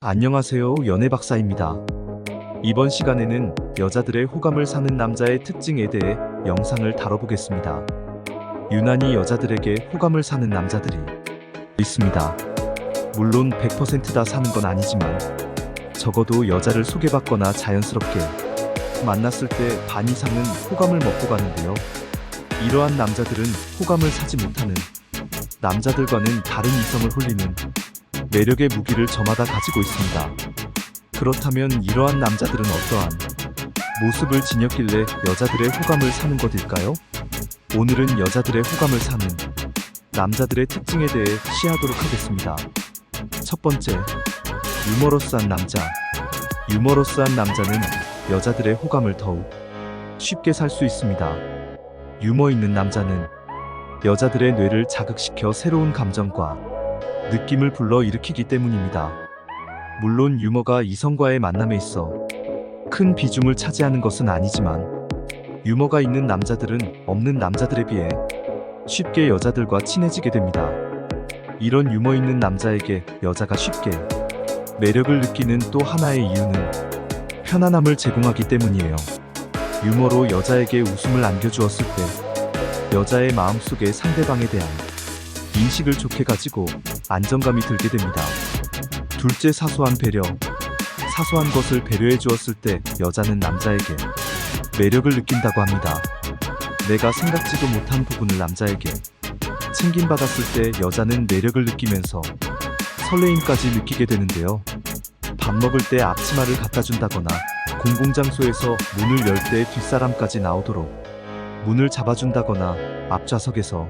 안녕하세요. 연애 박사입니다. 이번 시간에는 여자들의 호감을 사는 남자의 특징에 대해 영상을 다뤄보겠습니다. 유난히 여자들에게 호감을 사는 남자들이 있습니다. 물론 100%다 사는 건 아니지만 적어도 여자를 소개받거나 자연스럽게 만났을 때 반 이상은 호감을 먹고 가는데요. 이러한 남자들은 호감을 사지 못하는 남자들과는 다른 이성을 홀리는 매력의 무기를 저마다 가지고 있습니다. 그렇다면 이러한 남자들은 어떠한 모습을 지녔길래 여자들의 호감을 사는 것일까요? 오늘은 여자들의 호감을 사는 남자들의 특징에 대해 시하도록 하겠습니다. 첫 번째, 유머러스한 남자. 유머러스한 남자는 여자들의 호감을 더욱 쉽게 살 수 있습니다. 유머 있는 남자는 여자들의 뇌를 자극시켜 새로운 감정과 느낌을 불러 일으키기 때문입니다. 물론 유머가 이성과의 만남에 있어 큰 비중을 차지하는 것은 아니지만 유머가 있는 남자들은 없는 남자들에 비해 쉽게 여자들과 친해지게 됩니다. 이런 유머 있는 남자에게 여자가 쉽게 매력을 느끼는 또 하나의 이유는 편안함을 제공하기 때문이에요. 유머로 여자에게 웃음을 안겨주었을 때 여자의 마음속에 상대방에 대한 인식을 좋게 가지고 안정감이 들게 됩니다. 둘째 사소한 배려. 사소한 것을 배려해 주었을 때 여자는 남자에게 매력을 느낀다고 합니다. 내가 생각지도 못한 부분을 남자에게 챙김받았을 때 여자는 매력을 느끼면서 설레임까지 느끼게 되는데요. 밥 먹을 때 앞치마를 갖다 준다거나 공공장소에서 문을 열 때 뒷사람까지 나오도록 문을 잡아준다거나 앞좌석에서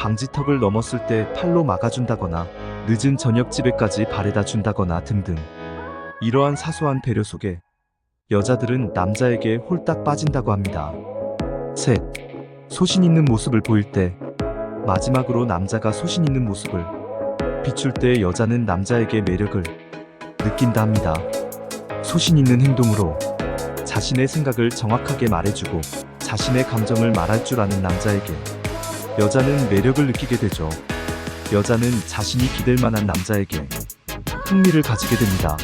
방지턱을 넘었을 때 팔로 막아준다거나 늦은 저녁 집에까지 바래다 준다거나 등등. 이러한 사소한 배려 속에 여자들은 남자에게 홀딱 빠진다고 합니다. 셋. 소신 있는 모습을 보일 때 마지막으로 남자가 소신 있는 모습을 비출 때 여자는 남자에게 매력을 느낀다 합니다. 소신 있는 행동으로 자신의 생각을 정확하게 말해주고 자신의 감정을 말할 줄 아는 남자에게 여자는 매력을 느끼게 되죠. 여자는 자신이 기댈 만한 남자에게 흥미를 가지게 됩니다.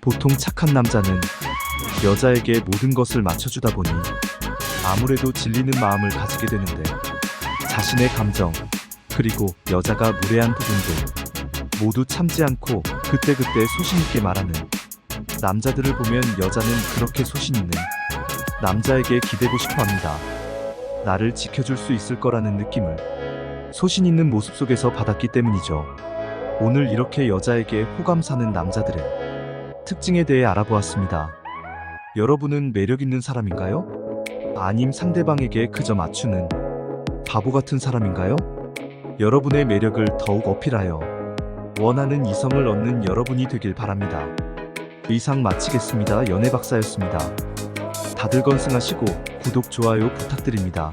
보통 착한 남자는 여자에게 모든 것을 맞춰주다 보니 아무래도 질리는 마음을 가지게 되는데 자신의 감정 그리고 여자가 무례한 부분들 모두 참지 않고 그때그때 소신있게 말하는 남자들을 보면 여자는 그렇게 소신 있는 남자에게 기대고 싶어 합니다. 나를 지켜줄 수 있을 거라는 느낌을 소신 있는 모습 속에서 받았기 때문이죠. 오늘 이렇게 여자에게 호감 사는 남자들의 특징에 대해 알아보았습니다. 여러분은 매력 있는 사람인가요? 아님 상대방에게 그저 맞추는 바보 같은 사람인가요? 여러분의 매력을 더욱 어필하여 원하는 이성을 얻는 여러분이 되길 바랍니다. 이상 마치겠습니다. 연애 박사였습니다. 다들 건승하시고 구독, 좋아요 부탁드립니다.